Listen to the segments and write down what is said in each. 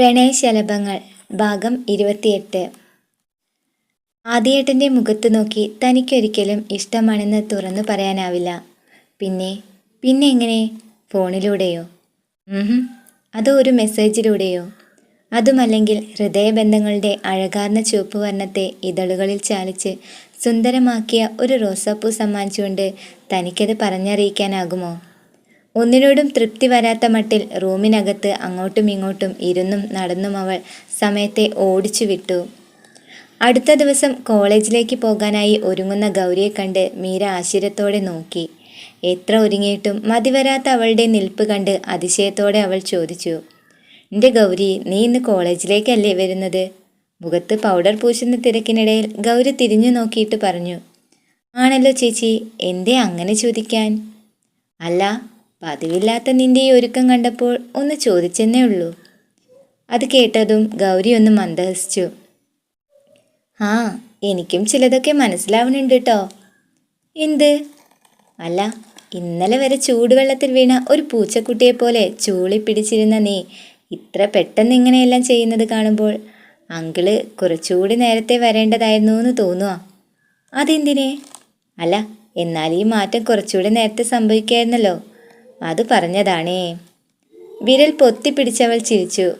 പ്രണയശലഭങ്ങൾ ഭാഗം ഇരുപത്തിയെട്ട്. ആദിയേട്ടന്റെ മുഖത്ത് നോക്കി തനിക്കൊരിക്കലും ഇഷ്ടമാണെന്ന് തുറന്നു പറയാനാവില്ല. പിന്നെ പിന്നെ എങ്ങനെ? ഫോണിലൂടെയോ? അതോ ഒരു മെസ്സേജിലൂടെയോ? അതുമല്ലെങ്കിൽ ഹൃദയബന്ധങ്ങളുടെ അഴകാർന്ന ചുവപ്പ് വർണത്തെ ഇതളുകളിൽ ചാലിച്ച് സുന്ദരമാക്കിയ ഒരു റോസാപ്പൂ സമ്മാനിച്ചുകൊണ്ട് തനിക്കത് പറഞ്ഞറിയിക്കാനാകുമോ? ഒന്നിനോടും തൃപ്തി വരാത്ത മട്ടിൽ റൂമിനകത്ത് അങ്ങോട്ടും ഇങ്ങോട്ടും ഇരുന്നും നടന്നും അവൾ സമയത്തെ ഓടിച്ചു വിട്ടു. അടുത്ത ദിവസം കോളേജിലേക്ക് പോകാനായി ഒരുങ്ങുന്ന ഗൗരിയെ കണ്ട് മീര ആശ്ചര്യത്തോടെ നോക്കി. എത്ര ഒരുങ്ങിയിട്ടും മതിവരാത്ത അവളുടെ നിൽപ്പ് കണ്ട് അതിശയത്തോടെ അവൾ ചോദിച്ചു എന്റെ ഗൗരി നീ ഇന്ന് കോളേജിലേക്കല്ലേ വരുന്നത്? മുഖത്ത് പൗഡർ പൂശുന്ന തിരക്കിനിടയിൽ ഗൗരി തിരിഞ്ഞു നോക്കിയിട്ട് പറഞ്ഞു ആണല്ലോ ചേച്ചി എന്തേ അങ്ങനെ ചോദിക്കാൻ? അല്ല പതിവില്ലാത്ത നിന്റെ ഈ ഒരുക്കം കണ്ടപ്പോൾ ഒന്ന് ചോദിച്ചെന്നേ ഉള്ളൂ. അത് കേട്ടതും ഗൗരി ഒന്ന് മന്ദഹസിച്ചു. ആ എനിക്കും ചിലതൊക്കെ മനസ്സിലാവുന്നുണ്ട് കേട്ടോ എന്ത്? അല്ല ഇന്നലെ വരെ ചൂടുവെള്ളത്തിൽ വീണ ഒരു പൂച്ചക്കുട്ടിയെ പോലെ ചൂളി പിടിച്ചിരുന്ന നീ ഇത്ര പെട്ടെന്ന് ഇങ്ങനെയെല്ലാം ചെയ്യുന്നത് കാണുമ്പോൾ അങ്കിൾ കുറച്ചുകൂടി നേരത്തെ വരേണ്ടതായിരുന്നു എന്ന് തോന്നുക അതെന്തിനെ? അല്ല എന്നാൽ ഈ മാറ്റം കുറച്ചുകൂടി നേരത്തെ സംഭവിക്കായിരുന്നല്ലോ. അത് പറഞ്ഞതാണേ. വിരൽ പൊത്തിപ്പിടിച്ചവൾ ചിരിച്ചു.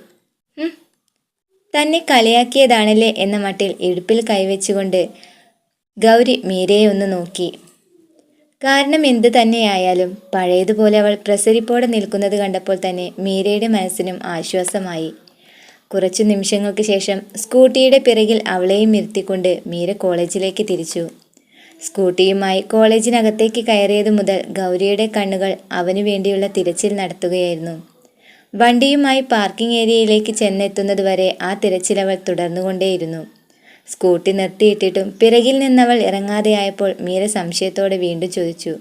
തന്നെ കളിയാക്കിയതാണല്ലേ എന്ന മട്ടിൽ ഇടുപ്പിൽ കൈവച്ചുകൊണ്ട് ഗൗരി മീരയെ ഒന്ന് നോക്കി. കാരണം എന്ത് തന്നെയായാലും പഴയതുപോലെ അവൾ പ്രസരിപ്പോടെ നിൽക്കുന്നത് കണ്ടപ്പോൾ തന്നെ മീരയുടെ മനസ്സിനും ആശ്വാസമായി. കുറച്ചു നിമിഷങ്ങൾക്ക് ശേഷം സ്കൂട്ടിയുടെ പിറകിൽ അവളെയും ഇരുത്തിക്കൊണ്ട് മീര കോളേജിലേക്ക് തിരിച്ചു. സ്കൂട്ടിയുമായി കോളേജിനകത്തേക്ക് കയറിയതു മുതൽ ഗൗരിയുടെ കണ്ണുകൾ അവനു വേണ്ടിയുള്ള തിരച്ചിൽ നടത്തുകയായിരുന്നു. വണ്ടിയുമായി പാർക്കിംഗ് ഏരിയയിലേക്ക് ചെന്നെത്തുന്നതുവരെ ആ തിരച്ചിൽ അവൾ തുടർന്നുകൊണ്ടേയിരുന്നു. സ്കൂട്ടി നിർത്തിയിട്ടിട്ടും പിറകിൽ നിന്നവൾ ഇറങ്ങാതെയായപ്പോൾ മീര സംശയത്തോടെ വീണ്ടും ചോദിച്ചു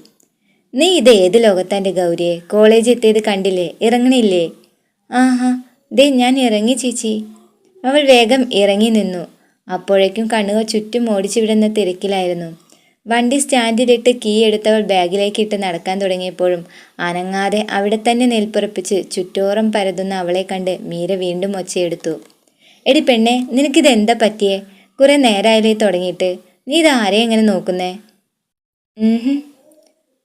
നീ ഇത് ഏത് ലോകത്താന്റെ ഗൗരിയെ? കോളേജ് എത്തിയത് കണ്ടില്ലേ? ഇറങ്ങണില്ലേ? ആഹാ ദേ ഞാൻ ഇറങ്ങി ചേച്ചി. അവൾ വേഗം ഇറങ്ങി നിന്നു. അപ്പോഴേക്കും കണ്ണുകൾ ചുറ്റും ഓടിച്ചു വിടുന്ന തിരക്കിലായിരുന്നു. വണ്ടി സ്റ്റാൻഡിലിട്ട് കീ എടുത്തവൾ ബാഗിലേക്ക് ഇട്ട് നടക്കാൻ തുടങ്ങിയപ്പോഴും അനങ്ങാതെ അവിടെ തന്നെ നെൽപ്പുറപ്പിച്ച് ചുറ്റോറം പരതുന്ന അവളെ കണ്ട് മീര വീണ്ടും ഒച്ചയെടുത്തു. എടി പെണ്ണെ നിനക്കിത് എന്താ പറ്റിയേ? കുറെ നേരായാലേ തുടങ്ങിയിട്ട്. നീ ഇത് എങ്ങനെ നോക്കുന്നേ?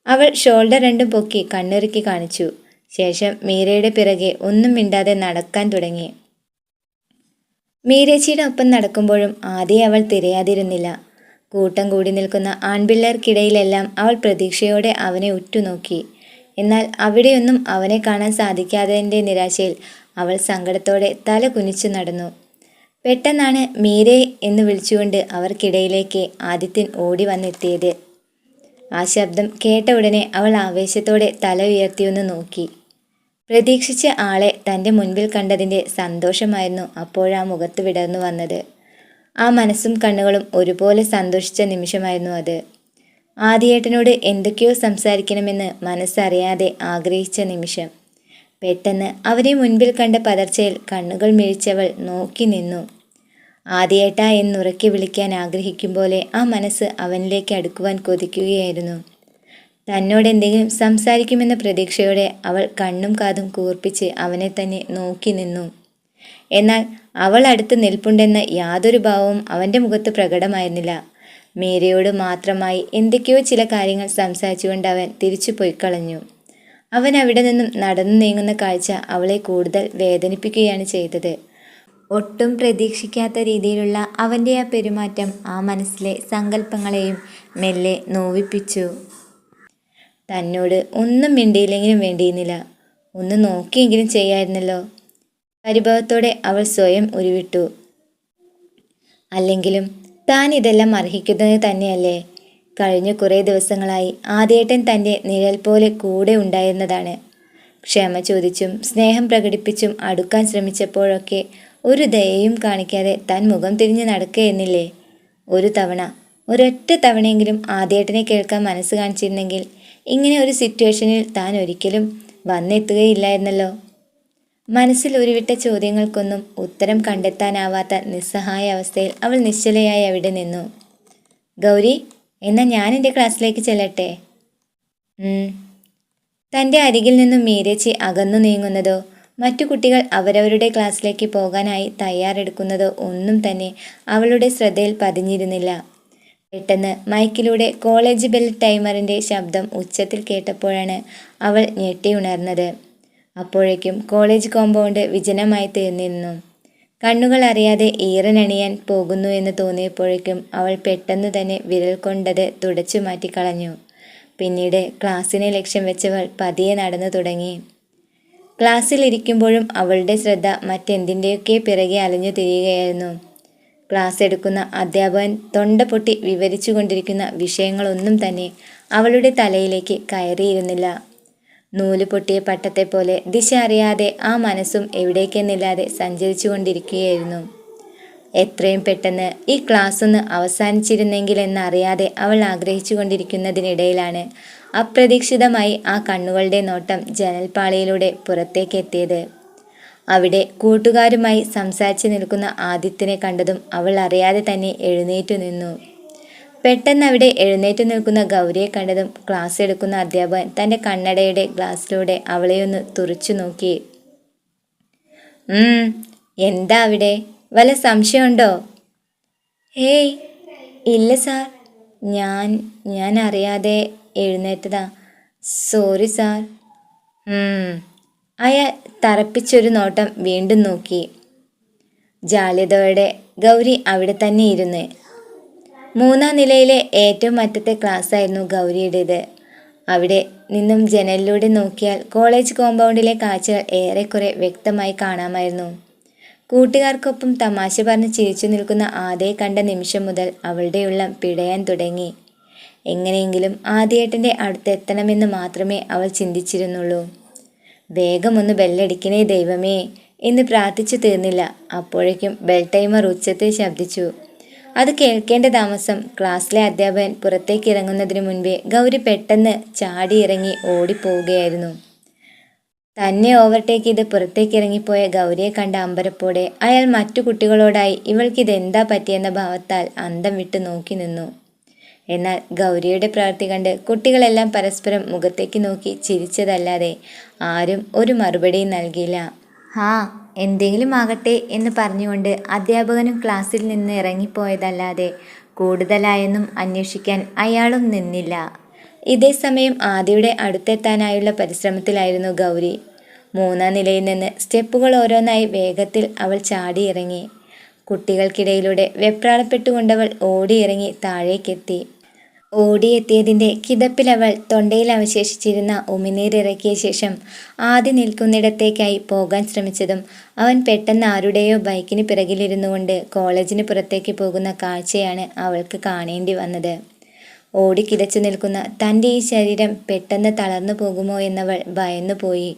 അവൾ ഷോൾഡർ രണ്ടും പൊക്കി കണ്ണിറുക്കി കാണിച്ചു. ശേഷം മീരയുടെ പിറകെ ഒന്നും മിണ്ടാതെ നടക്കാൻ തുടങ്ങി. മീരച്ചിയുടെ ഒപ്പം നടക്കുമ്പോഴും ആദ്യം അവൾ തിരയാതിരുന്നില്ല. കൂട്ടം കൂടി നിൽക്കുന്ന ആൺപിള്ളേർക്കിടയിലെല്ലാം അവൾ പ്രതീക്ഷയോടെ അവനെ ഉറ്റുനോക്കി. എന്നാൽ അവിടെയൊന്നും അവനെ കാണാൻ സാധിക്കാത്തതിന്റെ നിരാശയിൽ അവൾ സങ്കടത്തോടെ തല കുനിച്ചു നടന്നു. പെട്ടെന്നാണ് മീരെ എന്ന് വിളിച്ചുകൊണ്ട് അവർക്കിടയിലേക്ക് ആദിത്യൻ ഓടി വന്നെത്തിയത്. ആ ശബ്ദം കേട്ട ഉടനെ അവൾ ആവേശത്തോടെ തല ഉയർത്തിയൊന്ന് നോക്കി. പ്രതീക്ഷിച്ച ആളെ തന്റെ മുൻപിൽ കണ്ടതിന്റെ സന്തോഷമായിരുന്നു അപ്പോഴാ മുഖത്ത് വിടർന്നു വന്നത്. ആ മനസ്സും കണ്ണുകളും ഒരുപോലെ സന്തോഷിച്ച നിമിഷമായിരുന്നു അത്. ആദിയേട്ടനോട് എന്തൊക്കെയോ സംസാരിക്കണമെന്ന് മനസ്സറിയാതെ ആഗ്രഹിച്ച നിമിഷം. പെട്ടെന്ന് അവരെ മുൻപിൽ കണ്ട പതർച്ചയിൽ കണ്ണുകൾ മിഴിച്ചവൾ നോക്കി നിന്നു. ആദിയേട്ട എന്നുറക്കി വിളിക്കാൻ ആഗ്രഹിക്കും പോലെ ആ മനസ്സ് അവനിലേക്ക് അടുക്കുവാൻ കൊതിക്കുകയായിരുന്നു. തന്നോട് എന്തെങ്കിലും സംസാരിക്കുമെന്ന പ്രതീക്ഷയോടെ അവൾ കണ്ണും കാതും കൂർപ്പിച്ച് അവനെ തന്നെ നോക്കി നിന്നു. എന്നാൽ അവൾ അടുത്ത് നിൽപ്പുണ്ടെന്ന യാതൊരു ഭാവവും അവന്റെ മുഖത്ത് പ്രകടമായിരുന്നില്ല. മേരയോട് മാത്രമായി എന്തൊക്കെയോ ചില കാര്യങ്ങൾ സംസാരിച്ചുകൊണ്ട് അവൻ തിരിച്ചു പോയിക്കളഞ്ഞു. അവൻ അവിടെ നിന്നും നടന്നു നീങ്ങുന്ന കാഴ്ച അവളെ കൂടുതൽ വേദനിപ്പിക്കുകയാണ് ചെയ്തത്. ഒട്ടും പ്രതീക്ഷിക്കാത്ത രീതിയിലുള്ള അവന്റെ ആ പെരുമാറ്റം ആ മനസ്സിലെ സങ്കല്പങ്ങളെയും മെല്ലെ നോവിപ്പിച്ചു. തന്നോട് ഒന്നും മിണ്ടിയില്ലെങ്കിലും വേണ്ടിയിരുന്നില്ല. ഒന്ന് നോക്കിയെങ്കിലും ചെയ്യായിരുന്നല്ലോ. പരിഭവത്തോടെ അവൾ സ്വയം ഉരുവിട്ടു. അല്ലെങ്കിലും താൻ ഇതെല്ലാം അർഹിക്കുന്നത് തന്നെയല്ലേ? കഴിഞ്ഞ കുറേ ദിവസങ്ങളായി ആദ്യേട്ടൻ തന്റെ നിഴൽ പോലെ കൂടെ ഉണ്ടായിരുന്നതാണ്. ക്ഷമ ചോദിച്ചും സ്നേഹം പ്രകടിപ്പിച്ചും അടുക്കാൻ ശ്രമിച്ചപ്പോഴൊക്കെ ഒരു ദയയും കാണിക്കാതെ താൻ മുഖം തിരിഞ്ഞ് നടക്കുകയെന്നില്ലേ ഒരു തവണ ഒരൊറ്റ തവണയെങ്കിലും ആദ്യേട്ടനെ കേൾക്കാൻ മനസ്സ് കാണിച്ചിരുന്നെങ്കിൽ ഇങ്ങനെ ഒരു സിറ്റുവേഷനിൽ താൻ ഒരിക്കലും വന്നെത്തുകയില്ലായിരുന്നല്ലോ. മനസ്സിൽ ഉരുവിട്ട ചോദ്യങ്ങൾക്കൊന്നും ഉത്തരം കണ്ടെത്താനാവാത്ത നിസ്സഹായ അവസ്ഥയിൽ അവൾ നിശ്ചലയായി അവിടെ നിന്നു. ഗൗരി എന്നാൽ ഞാൻ എന്റെ ക്ലാസ്സിലേക്ക് ചെല്ലട്ടെ? തന്റെ അരികിൽ നിന്നും മീരച്ചി അകന്നു നീങ്ങുന്നതോ മറ്റു കുട്ടികൾ അവരവരുടെ ക്ലാസ്സിലേക്ക് പോകാനായി തയ്യാറെടുക്കുന്നതോ ഒന്നും തന്നെ അവളുടെ ശ്രദ്ധയിൽ പതിഞ്ഞിരുന്നില്ല. പെട്ടെന്ന് മൈക്കിലൂടെ കോളേജ് ബെൽ ടൈമറിന്റെ ശബ്ദം ഉച്ചത്തിൽ കേട്ടപ്പോഴാണ് അവൾ ഞെട്ടിയുണർന്നത്. അപ്പോഴേക്കും കോളേജ് കോമ്പൗണ്ട് വിജനമായി തീർന്നിരുന്നു. കണ്ണുകൾ അറിയാതെ ഈറനണിയാൻ പോകുന്നു എന്ന് തോന്നിയപ്പോഴേക്കും അവൾ പെട്ടെന്ന് തന്നെ വിരൽ കൊണ്ടത് തുടച്ചു മാറ്റിക്കളഞ്ഞു പിന്നീട് ക്ലാസ്സിനെ ലക്ഷ്യം വെച്ചവൾ പതിയെ നടന്നു തുടങ്ങി. ക്ലാസ്സിലിരിക്കുമ്പോഴും അവളുടെ ശ്രദ്ധ മറ്റെന്തിന്റെയൊക്കെ പിറകെ അലഞ്ഞു തിരിയുകയായിരുന്നു. ക്ലാസ് എടുക്കുന്ന അധ്യാപകൻ തൊണ്ട പൊട്ടി വിവരിച്ചു കൊണ്ടിരിക്കുന്ന വിഷയങ്ങളൊന്നും തന്നെ അവളുടെ തലയിലേക്ക് കയറിയിരുന്നില്ല. നൂൽ പൊട്ടിയ പട്ടത്തെ പോലെ ദിശ അറിയാതെ ആ മനസ്സും എവിടേക്കെന്നില്ലാതെ സഞ്ചരിച്ചു കൊണ്ടിരിക്കുകയായിരുന്നു എത്രയും പെട്ടെന്ന് ഈ ക്ലാസ് ഒന്ന് അവസാനിച്ചിരുന്നെങ്കിൽ എന്നറിയാതെ അവൾ ആഗ്രഹിച്ചു കൊണ്ടിരിക്കുന്നതിനിടയിലാണ് അപ്രതീക്ഷിതമായി ആ കണ്ണുകളുടെ നോട്ടം ജനൽപ്പാളിയിലൂടെ പുറത്തേക്ക് എത്തിയത് അവിടെ കൂട്ടുകാരുമായി സംസാരിച്ചു നിൽക്കുന്ന ആദിത്യനെ കണ്ടതും അവൾ അറിയാതെ തന്നെ എഴുന്നേറ്റു നിന്നു. പെട്ടെന്ന് അവിടെ എഴുന്നേറ്റ് നിൽക്കുന്ന ഗൗരിയെ കണ്ടതും ക്ലാസ് എടുക്കുന്ന അധ്യാപകൻ തന്റെ കണ്ണടയുടെ ഗ്ലാസ്സിലൂടെ അവളെയൊന്ന് തുറച്ചു നോക്കി. എന്താ അവിടെ? വല്ല സംശയമുണ്ടോ? ഹേയ് ഇല്ല സാർ. ഞാൻ ഞാൻ അറിയാതെ എഴുന്നേറ്റതാ. Sorry sir. അയാൾ തറപ്പിച്ചൊരു നോട്ടം വീണ്ടും നോക്കി. ജാള്യതയോടെ ഗൗരി അവിടെ തന്നെ ഇരുന്ന് മൂന്നാം നിലയിലെ ഏറ്റവും അറ്റത്തെ ക്ലാസ്സായിരുന്നു ഗൗരിയുടേത്. അവിടെ നിന്നും ജനലിലൂടെ നോക്കിയാൽ കോളേജ് കോമ്പൗണ്ടിലെ കാഴ്ചകൾ ഏറെക്കുറെ വ്യക്തമായി കാണാമായിരുന്നു. കൂട്ടുകാർക്കൊപ്പം തമാശ പറഞ്ഞ് ചിരിച്ചു നിൽക്കുന്ന ആദ്യ കണ്ട നിമിഷം മുതൽ അവളുടെ ഉള്ളം പിടയാൻ തുടങ്ങി. എങ്ങനെയെങ്കിലും ആദ്യേട്ടന്റെ അടുത്തെത്തണമെന്ന് മാത്രമേ അവൾ ചിന്തിച്ചിരുന്നുള്ളൂ. വേഗമൊന്ന് ബെല്ലടിക്കണേ ദൈവമേ എന്ന് പ്രാർത്ഥിച്ചു തീർന്നില്ല. അപ്പോഴേക്കും ബെൽ ടൈമർ ഉച്ചത്തിൽ ശബ്ദിച്ചു. അത് കേൾക്കേണ്ട താമസം. ക്ലാസ്സിലെ അധ്യാപകൻ പുറത്തേക്ക് ഇറങ്ങുന്നതിന് മുൻപേ ഗൗരി പെട്ടെന്ന് ചാടിയിറങ്ങി ഓടിപ്പോവുകയായിരുന്നു. തന്നെ ഓവർടേക്ക് ചെയ്ത് പുറത്തേക്ക് ഇറങ്ങിപ്പോയ ഗൗരിയെ കണ്ട അമ്പരപ്പോടെ അയാൾ മറ്റു കുട്ടികളോടായി ഇവൾക്കിത് എന്താ പറ്റിയെന്ന ഭാവത്താൽ അന്തം വിട്ട് നോക്കി നിന്നു. എന്നാൽ ഗൗരിയുടെ പ്രവൃത്തി കണ്ട് കുട്ടികളെല്ലാം പരസ്പരം മുഖത്തേക്ക് നോക്കി ചിരിച്ചതല്ലാതെ ആരും ഒരു മറുപടിയും നൽകിയില്ല. ഹാ എന്തെങ്കിലും ആകട്ടെ എന്ന് പറഞ്ഞുകൊണ്ട് അധ്യാപകനും ക്ലാസ്സിൽ നിന്ന് ഇറങ്ങിപ്പോയതല്ലാതെ കൂടുതലായൊന്നും അന്വേഷിക്കാൻ അയാളും നിന്നില്ല. ഇതേ സമയം ആദിയുടെ അടുത്തെത്താനായുള്ള പരിശ്രമത്തിലായിരുന്നു ഗൗരി. മൂന്നാം നിലയിൽ നിന്ന് സ്റ്റെപ്പുകൾ ഓരോന്നായി വേഗത്തിൽ അവൾ ചാടിയിറങ്ങി. കുട്ടികൾക്കിടയിലൂടെ വെപ്രാളപ്പെട്ടുകൊണ്ടവൾ ഓടിയിറങ്ങി താഴേക്കെത്തി. ഓടിയെത്തിയതിന്റെ കിതപ്പിലവൾ തൊണ്ടയിൽ അവശേഷിച്ചിരുന്ന ഉമിനീരിറക്കിയ ശേഷം ആദ്യ നിൽക്കുന്നിടത്തേക്കായി പോകാൻ ശ്രമിച്ചതും അവൻ പെട്ടെന്ന് ആരുടെയോ ബൈക്കിന് പിറകിലിരുന്നു കൊണ്ട് കോളേജിന് പുറത്തേക്ക് പോകുന്ന കാഴ്ചയാണ് അവൾക്ക് കാണേണ്ടി വന്നത്. ഓടിക്കിതച്ചു നിൽക്കുന്ന തന്റെ ഈ ശരീരം പെട്ടെന്ന് തളർന്നു പോകുമോ എന്നവൾ ഭയന്നു പോയി.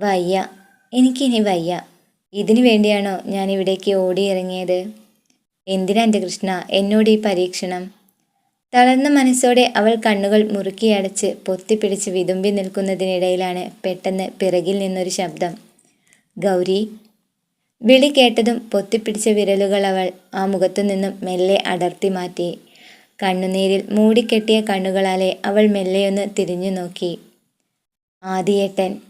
വയ്യ എനിക്കിനി വയ്യ. ഇതിനു വേണ്ടിയാണോ ഞാൻ ഇവിടേക്ക് ഓടിയിറങ്ങിയത്? എന്തിനാ എന്റെ കൃഷ്ണ എന്നോട് ഈ പരീക്ഷണം? തളർന്ന മനസ്സോടെ അവൾ കണ്ണുകൾ മുറുക്കിയടച്ച് പൊത്തിപ്പിടിച്ച് വിതുമ്പി നിൽക്കുന്നതിനിടയിലാണ് പെട്ടെന്ന് പിറകിൽ നിന്നൊരു ശബ്ദം. ഗൗരി വിളി കേട്ടതും പൊത്തിപ്പിടിച്ച വിരലുകൾ അവൾ ആ മുഖത്തു നിന്നും മെല്ലെ അടർത്തി മാറ്റി. കണ്ണുനീരിൽ മൂടിക്കെട്ടിയ കണ്ണുകളാലെ അവൾ മെല്ലെയൊന്ന് തിരിഞ്ഞു നോക്കി. ആദിയേട്ടൻ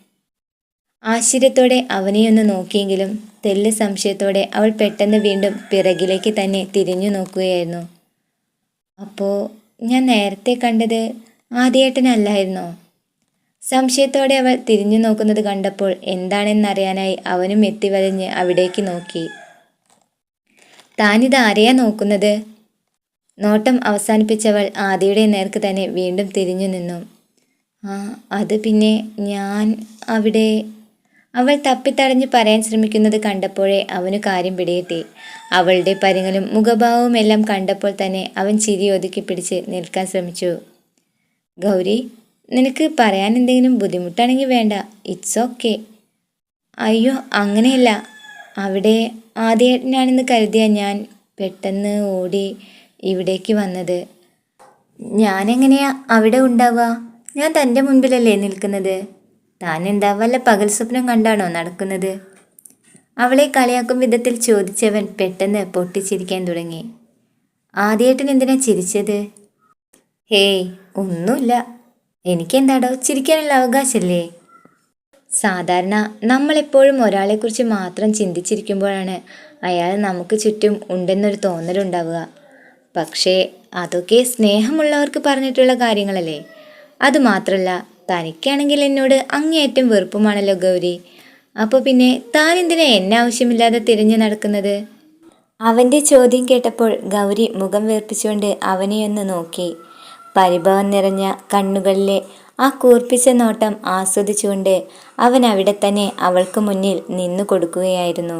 ആശ്ചര്യത്തോടെ അവനെയൊന്ന് നോക്കിയെങ്കിലും തെല്ല് സംശയത്തോടെ അവൾ പെട്ടെന്ന് വീണ്ടും പിറകിലേക്ക് തന്നെ തിരിഞ്ഞു നോക്കുകയായിരുന്നു. അപ്പോൾ ഞാൻ നേരത്തെ കണ്ടത് ആദ്യേട്ടനല്ലായിരുന്നോ? സംശയത്തോടെ അവൾ തിരിഞ്ഞു നോക്കുന്നത് കണ്ടപ്പോൾ എന്താണെന്നറിയാനായി അവനും എത്തിവലഞ്ഞ് അവിടേക്ക് നോക്കി. താനിത് നോക്കുന്നത്? നോട്ടം അവസാനിപ്പിച്ചവൾ ആദിയുടെ നേർക്ക് തന്നെ വീണ്ടും തിരിഞ്ഞു നിന്നു. ആ അത് പിന്നെ ഞാൻ അവിടെ അവൾ തപ്പിത്തടഞ്ഞ് പറയാൻ ശ്രമിക്കുന്നത് കണ്ടപ്പോഴേ അവന് കാര്യം പിടിയെത്തി അവളുടെ പരിങ്ങലും മുഖഭാവവും എല്ലാം കണ്ടപ്പോൾ തന്നെ അവൻ ചിരി ഒതുക്കി പിടിച്ച് നിൽക്കാൻ ശ്രമിച്ചു. ഗൗരി നിനക്ക് പറയാൻ എന്തെങ്കിലും ബുദ്ധിമുട്ടാണെങ്കിൽ വേണ്ട. ഇറ്റ്സ് ഓക്കെ അയ്യോ അങ്ങനെയല്ല. അവിടെ ആദ്യമായിട്ടാണെന്ന് കരുതിയ ഞാൻ പെട്ടെന്ന് ഓടി ഇവിടേക്ക് വന്നത്. ഞാനെങ്ങനെയാ അവിടെ ഉണ്ടാവുക? ഞാൻ തന്റെ മുൻപിലല്ലേ നിൽക്കുന്നത്? താൻ എന്താ വല്ല പകൽ സ്വപ്നം കണ്ടാണോ നടക്കുന്നത്? അവളെ കളിയാക്കും വിധത്തിൽ ചോദിച്ചവൻ പെട്ടെന്ന് പൊട്ടിച്ചിരിക്കാൻ തുടങ്ങി. ആദ്യേട്ടൻ എന്തിനാ ചിരിച്ചത്? ഹേയ് ഒന്നുമില്ല. എനിക്കെന്താടോ ചിരിക്കാനുള്ള അവകാശമല്ലേ സാധാരണ നമ്മളെപ്പോഴും ഒരാളെക്കുറിച്ച് മാത്രം ചിന്തിച്ചിരിക്കുമ്പോഴാണ് അയാൾ നമുക്ക് ചുറ്റും ഉണ്ടെന്നൊരു തോന്നലുണ്ടാവുക. പക്ഷേ അതൊക്കെ സ്നേഹമുള്ളവർക്ക് പറഞ്ഞിട്ടുള്ള കാര്യങ്ങളല്ലേ? അതുമാത്രല്ല തനിക്കാണെങ്കിൽ എന്നോട് അങ്ങേയറ്റം വെറുപ്പുമാണല്ലോ ഗൗരി. അപ്പോൾ പിന്നെ താൻ എന്തിനാ എന്നെ ആവശ്യമില്ലാതെ തിരഞ്ഞു നടക്കുന്നത്? അവന്റെ ചോദ്യം കേട്ടപ്പോൾ ഗൗരി മുഖം വീർപ്പിച്ചുകൊണ്ട് അവനെയൊന്ന് നോക്കി. പരിഭവം നിറഞ്ഞ കണ്ണുകളിലെ ആ കൂർപ്പിച്ച നോട്ടം ആസ്വദിച്ചുകൊണ്ട് അവൻ അവിടെ തന്നെ അവൾക്ക് മുന്നിൽ നിന്നു കൊടുക്കുകയായിരുന്നു.